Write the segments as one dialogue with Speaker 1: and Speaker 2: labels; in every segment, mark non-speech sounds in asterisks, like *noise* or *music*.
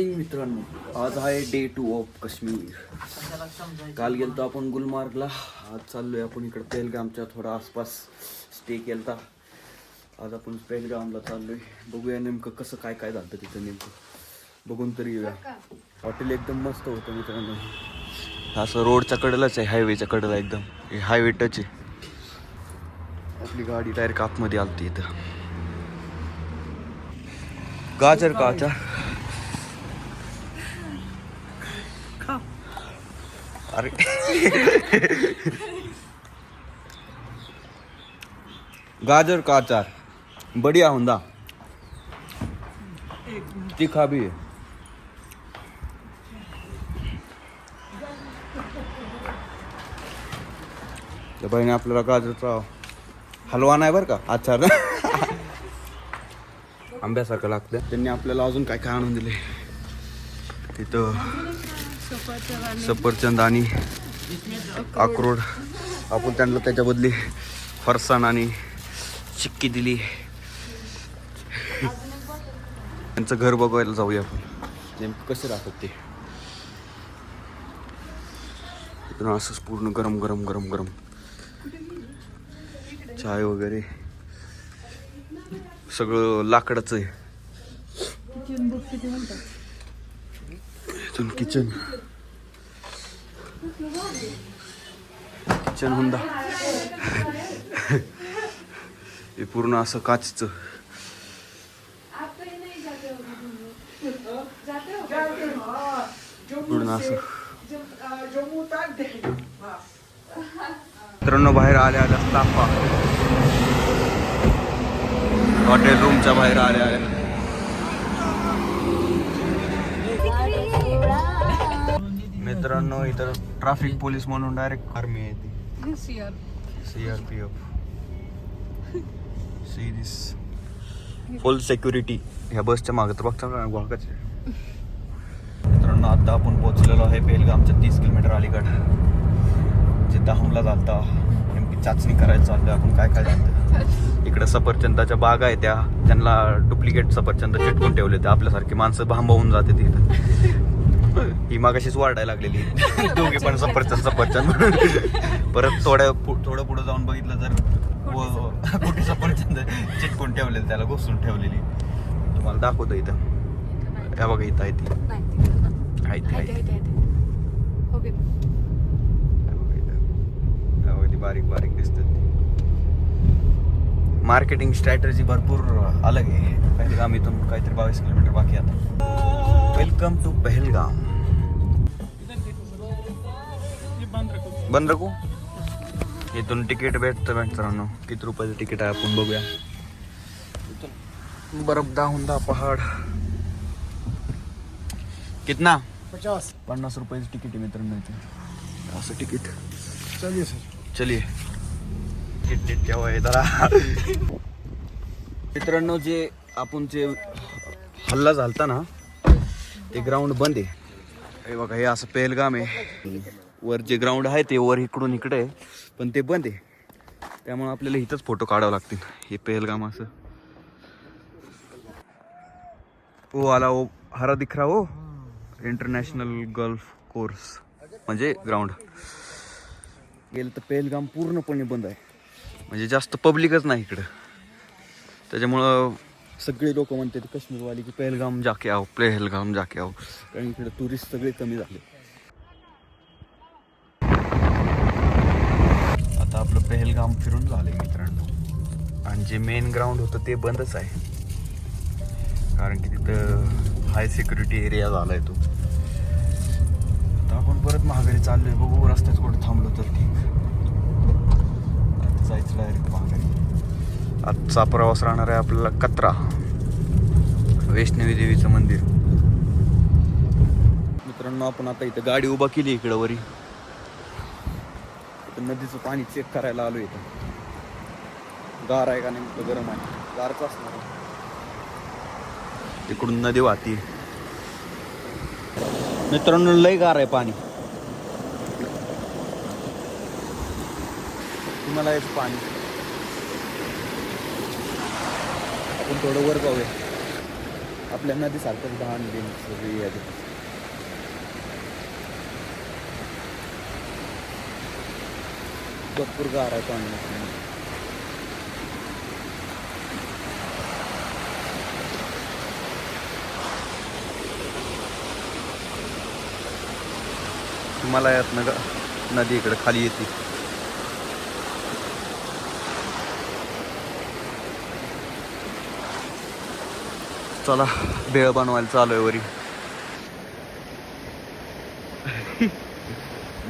Speaker 1: Morning मित्रांनो. आज आहे डे टू ऑफ काश्मीर. काल गेलतो आपण गुलमार्गला. आज चाललोय आपण इकडं पेहलगामच्या थोडा आसपास स्टे केलता. आज आपण पेहलगामला चाललोय. बघूया नेमकं कसं काय काय झालं तिथं नेमकं. बघून तरी येऊया. हॉटेल एकदम मस्त होतं मित्रांनो. असं रोडच्या कडेलाच आहे हायवेच्या कडेला एकदम. हे हायवे टच आहे. आपली गाडी डायरेक्ट आतमध्ये आलती इथं. गाजर का अरे गाजर का अचार। बढ़िया होंदा। तीखा भी है। त्या बहिणी आपल्याला गाजरचा हलवा नाही बरं का? आचार आंब्यासारखं लागतं त्यांनी आपल्याला अजून काय काय आणून दिले तिथं सफरचंद आणि अक्रोड. आपण त्यांना त्याच्याबदली फरसाण आणि चिक्की दिली. त्यांचं घर बघायला जाऊया आपण. नेमकं कसे राहतात ते? इथून असंच पूर्ण गरम गरम गरम गरम. चाय वगैरे. सगळं लाकडाचं आहे. इथून किचन किचन हुंदा. हे पूर्ण असं काचचं. पूर्ण असं. मित्रांनो बाहेर आल्या आल्या तापा. हॉटेल रूमच्या बाहेर आल्या आल्या. मित्रांनो इतर ट्रॅफिक पोलीस म्हणून डायरेक्ट आर्मी आहे ती C R P F see this full security ह्या बसच्या मागे तर बघता आहे. मित्रांनो आता आपण पोहोचलेलो आहे बेलगामच्या तीस किलोमीटर अलीकड. जिथं हमला झालता. नेमकी चाचणी करायला चाललं आपण. काय काय झालं इकडे सफरचंदाच्या बागा आहे त्या. त्यांना डुप्लिकेट सफरचंद चिटकून ठेवले ते आपल्यासारखी माणसं भांबवून जाते तिथं *laughs* ही मागाशीच वाढायला लागलेली. दोघे पण सफरचंद सफरचंद परत थोड्या थोडं पुढे जाऊन बघितलं तर व- कुठे सफरचंद चिटकून ठेवलेली त्याला घुसून ठेवलेली. तुम्हाला दाखवतो इथं. या बघा इथं आहे ती. आहे ती आहे बारीक बारीक दिसतात मार्केटिंग स्ट्रॅटजी भरपूर अलग आहे. पहलगाम इथून काहीतरी बावीस किलोमीटर बाकी आता. Welcome to Pahalgam. बंद रखू? इथून तिकीट भेटतं मित्रांनो. किती रुपयाचं तिकीट आहे आपण बघूया. इथून बर्फदा हुंदा पहाड. कितना?
Speaker 2: पचास.
Speaker 1: पन्नास रुपयाचं तिकीट आहे मित्रांनो इथे. असं तिकीट.
Speaker 2: चलिए सर.
Speaker 1: चलिए. नीट नीट ठेवा जरा. मित्रांनो जे आपण जे हल्ला झालता ना ते ग्राउंड बंद आहे. हे बघा हे असं पेलगाम आहे. वर जे ग्राउंड आहे ते वर इकडून इकडे आहे पण ते बंद आहे. त्यामुळे आपल्याला इथंच फोटो काढावं लागतील. हे पेहलगाम असं. ओ आला ओ हरा दिख रहा हो इंटरनॅशनल गल्फ कोर्स म्हणजे ग्राउंड गेलं तर पेहलगाम पूर्णपणे बंद आहे. म्हणजे जास्त पब्लिकच नाही इकडं. त्याच्यामुळं सगळे लोक म्हणतात काश्मीरवाली की पेहलगाम जाके आहो पहलगाम जाके आहो कारण इकडे टुरिस्ट सगळे कमी झाले. आता आपलं पहलगाम फिरून झाले मित्रांनो. आणि जे मेन ग्राउंड होतं ते बंदच आहे. कारण की तिथं हाय सिक्युरिटी एरिया झालाय तो. आता आपण परत महागारी चाललोय. बघू रस्त्यात कुठं थांबलो तर ठीक. जायचं डायरेक्ट महागारी आजचा प्रवास राहणार आहे आपल्याला कत्रा वैष्णवी देवीचं मंदिर. मित्रांनो आपण आता इथं गाडी उभा केली इकडं वरी. इथं नदीचं पाणी चेक करायला आलो इथं. गार आहे का नेमकं गरम आहे. गारच असणार इकडून नदी वाहती. मित्रांनो लय गार आहे पाणी. तुम्हाला याचं पाणी. आपण थोडं वर पाहूया आपल्या नदीसारखंच घाण बिन सगळी यादी. भरपूर गार आहे पाणी. तुम्हाला यात नग नदी इकडे खाली येते. चला बेळ बनवायला चालू आहे वरी.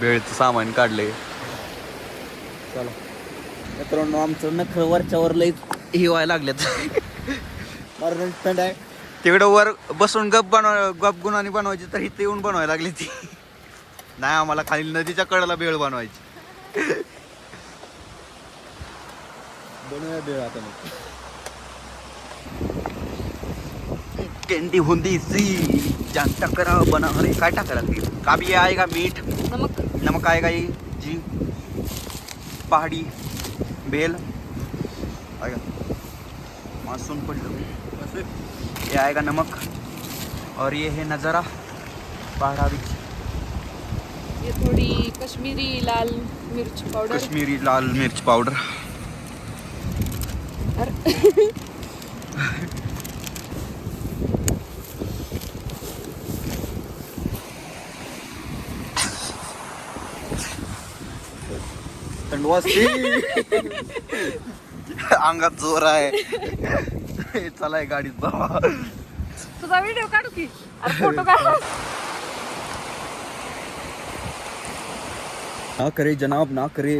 Speaker 1: बेळचं सामान काढलंय. चला. मित्रांनो आमचं नख वरच्यावर लई हे व्हायला लागल्यात मारून थंड आहे. तिकडं वर बसून गप बनव गप गुणाने बनवायची तर इथे येऊन बनवायला लागली ती. नाही आम्हाला खाली नदीच्या कडेला बेळ बनवायची. बनवूया बेळ आता मग. केंदी हुंदी सी. जान टकरा बना अरे काय टाकायला लागली? काबी आएगा मीठ.
Speaker 3: नमक.
Speaker 1: नमक आएगा ये. जी. पहाड़ी. बेल. आएगा. मासूम पड़े ये आएगा नमक. और ये है नज़ारा. पहाड़ा बीच
Speaker 3: ये थोडी कश्मीरी लाल मिर्च पावडर
Speaker 1: कश्मीरी लाल मिर्च पाउडर. *laughs* थंड वाजते अंगात ज़ोर आहे. चलाय गाडीत बाबा.
Speaker 3: तुझा व्हिडिओ काढू की? फ़ोटो काढ.
Speaker 1: ना करे जनाब ना करे.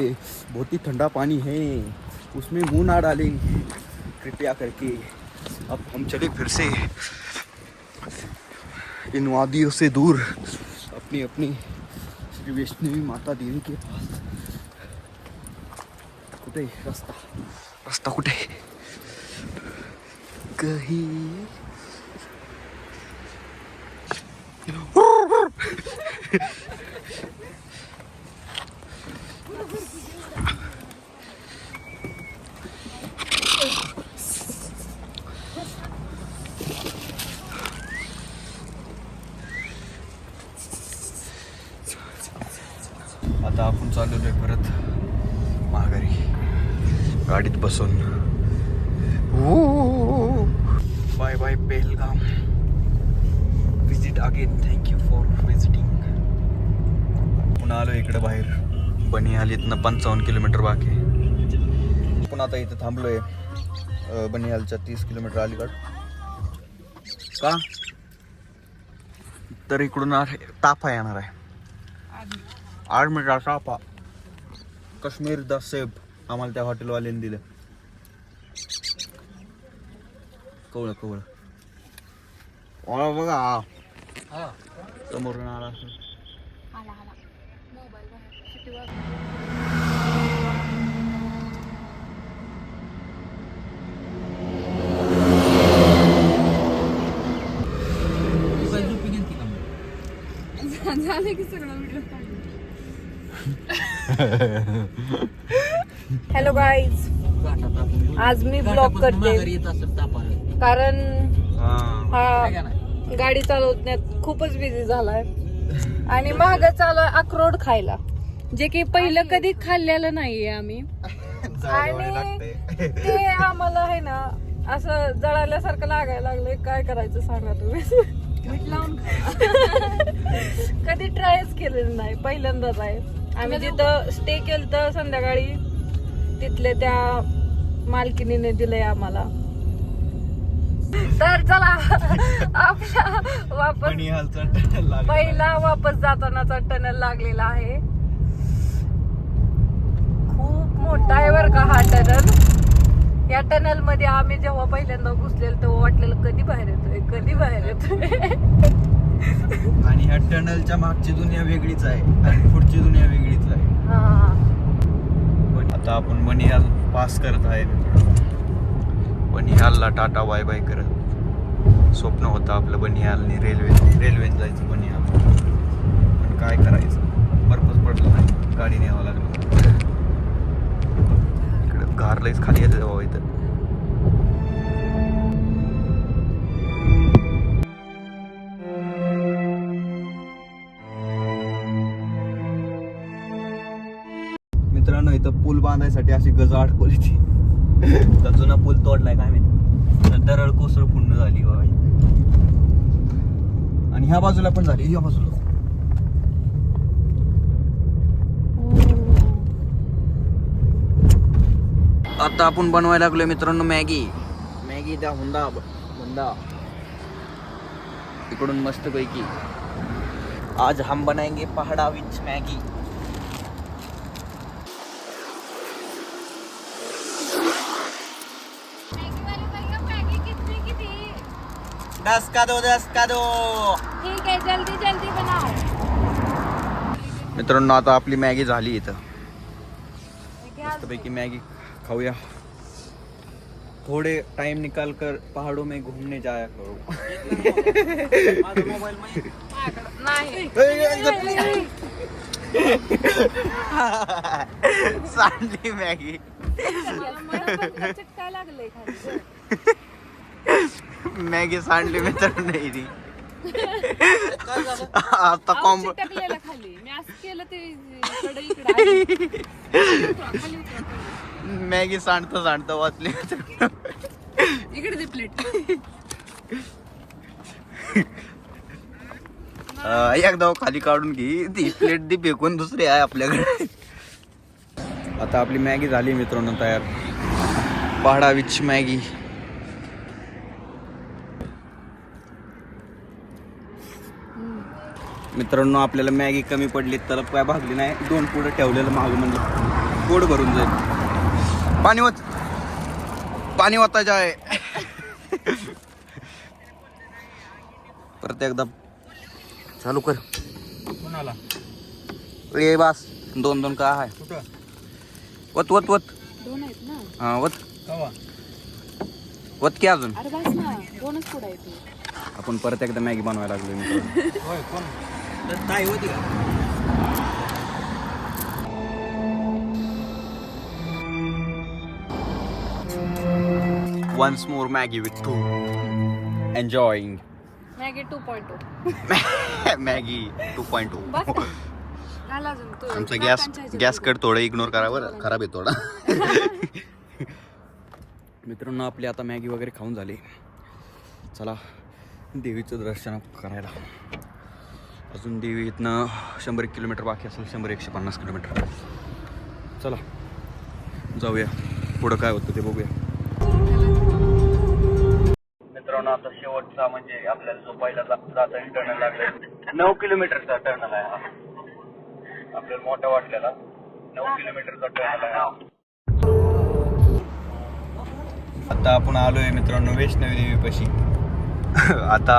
Speaker 1: बहुत ही ठंडा पानी है. उसमें मुँह ना डालें. कृपया करके अब हम चले फिर से इन वादियों से दूर अपनी अपनी श्री वैष्णवी माता देवी के कुठे रस्ता रस्ता कुठे? कहीं आता आपण चाललेलो आहे परत माघारी गाडीत बसून. Bye bye Pahalgam visit again thank you for visiting पुन्हा आलो इकडे बाहेर. बनी आली इथनं पंचावन्न किलोमीटर बाकी. आहे. पुन्हा आता इथं थांबलोय. अं, बनिहालच्या तीस किलोमीटर अलीकड. का? तर इकडून आहे- ताफा येणार आहे. आठ मिनिट ताफा? काश्मीर द सेब. आम्हाला त्या हॉटेलवाल्याने दिलं. कवळं कवळं. ओळा बघा. समोरून आला
Speaker 3: मोबाईल *laughs* झालं की सगळं व्हिडिओ *laughs* हॅलो गाईज आज मी ब्लॉग करते. कारण हा. गाडी चालवण्यात खूपच बिझी झालाय. आणि *laughs* महाग चालू अक्रोड खायला. जे की पहिलं कधी खाल्लेलं नाहीये आम्ही. आणि ते आम्हाला आहे ना असं जळाल्यासारखं लागायला लागलंय. काय करायचं सांगा तुम्ही? लावून *laughs* कधी ट्रायच केलेलं नाही पहिल्यांदाच आहे. आम्ही जिथं स्टे केलं तर संध्याकाळी तिथले त्या मालकिनीने दिलंय आम्हाला. तर चला आपला वापस पहिला वापस जातानाचा टनल लागलेला आहे. खूप मोठा आहे बर का हा टनल. या टनलमध्ये आम्ही जेव्हा पहिल्यांदा घुसलेलो तेव्हा वाटलेलं कधी बाहेर येतोय कधी बाहेर येतोय.
Speaker 1: आणि ह्या टनलच्या मागची दुनिया वेगळीच आहे आणि पुढची दुनिया वेगळीच आहे. आता आपण बनिहाल पास करत आहे. बनिहालला टाटा बाय बाय करत. स्वप्न होतं आपलं बनिहालनी रेल्वे रेल्वेने जायचं बनिहाल पण काय करायचं? पर्पज पडलं नाही. गाडी न्यावं लागलं. इकडं गार लईच खाली अशी गज अडकवली ती. *laughs* तर जुना पूल तोडलाय काय माहिती? तर दरड कोसळ पूर्ण झाली बाबा आणि ह्या बाजूला पण झाली या बाजूला. आता आपण बनवायला लागलोय मित्रांनो मॅगी. मॅगी द्या हुंदा हुंदा इकडून मस्त पैकी आज हम बनाएंगे पहाड़ा विच मैगी. दस का दो दस का दो
Speaker 3: ठीक आहे जल्दी जल्दी बनाओ.
Speaker 1: मित्रांनो आता आपली मॅगी झाली इथं. मस्तपैकी मॅगी खाऊया. थोड़े टाइम निकाल कर पहाड़ों में घूमने जाया करो
Speaker 3: नाही. *laughs*
Speaker 1: सांडली मॅगी.
Speaker 3: चिटकाय लागलंय खाली.
Speaker 1: मॅगी सांडली मित्रांनो ती. आता कॉम्बो
Speaker 3: खाली. मी असं केलं ते इकडे इकडे.
Speaker 1: मॅगी सांडता सांडता वाचली
Speaker 3: इकडे दे प्लेट.
Speaker 1: एकदा खाली काढून घे. ती प्लेट दी फेकून दुसरी आहे आपल्याकडे. आता आपली मॅगी झाली मित्रांनो तयार. पहाडा विच मॅगी. मित्रांनो आपल्याला मॅगी कमी पडली तर काय भागली नाही. दोन पुढे ठेवलेलं मागं म्हणलं पोट भरून जाईल. पाणी होत पाणी वाचायचं आहे परत एकदा चालू कर.
Speaker 2: कोणाला?
Speaker 1: ए बास. दोन दोन का आहे वत वत वत
Speaker 3: दोन आहेत ना?
Speaker 1: हा वत वत की अजून?
Speaker 3: अरे बस ना दोनच पुढे आहे तू
Speaker 1: आपण परत एकदा मॅगी बनवायला लागलो मित्रांनो.
Speaker 2: कोण
Speaker 1: ताई होती का? Once more Maggi with two enjoying
Speaker 3: Maggi two point two
Speaker 1: Maggi two point two
Speaker 3: बस. का? घाल अजून. तू
Speaker 1: आमचा गॅस गॅस. कट थोडं इग्नोर करा बरं. खराब आहे थोडा. *laughs* मित्रांनो आपली आता मॅगी वगैरे खाऊन झाली. चला देवीचं दर्शन करायला. अजून देवी इथनं शंभर एक किलोमीटर बाकी असेल शंभर एकशे पन्नास किलोमीटर. चला जाऊया. पुढं काय होतं ते बघूया. मित्रांनो आता शेवटचा म्हणजे आपल्याला जो पहिला जाता टर्नल लागला नऊ किलोमीटरचा टर्नल आहे हा. आपल्याला मोठा वाटलेला. नऊ किलोमीटरचा टर्नल आहे. आता आपण आलोय मित्रांनो वैष्णवी देवी पशी *laughs* आता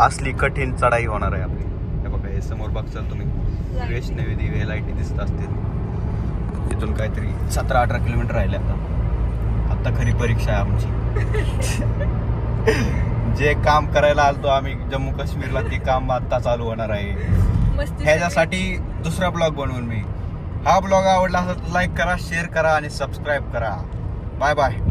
Speaker 1: असली कठीण चढाई होणार आहे आपली. समोर बघचाल तुम्ही. वैष्णवी देवी हे लाईटी दिसत असतील. तिथून काहीतरी सतरा अठरा किलोमीटर राहिले आता. आता खरी परीक्षा आहे आमची. *laughs* जे काम करायला आलतो आम्ही जम्मू काश्मीरला ते काम आता चालू होणार आहे. ह्याच्यासाठी दुसरा ब्लॉग बनवून मी. हा ब्लॉग आवडला असेल तर लाईक करा शेअर करा आणि सबस्क्राईब करा. Bye bye.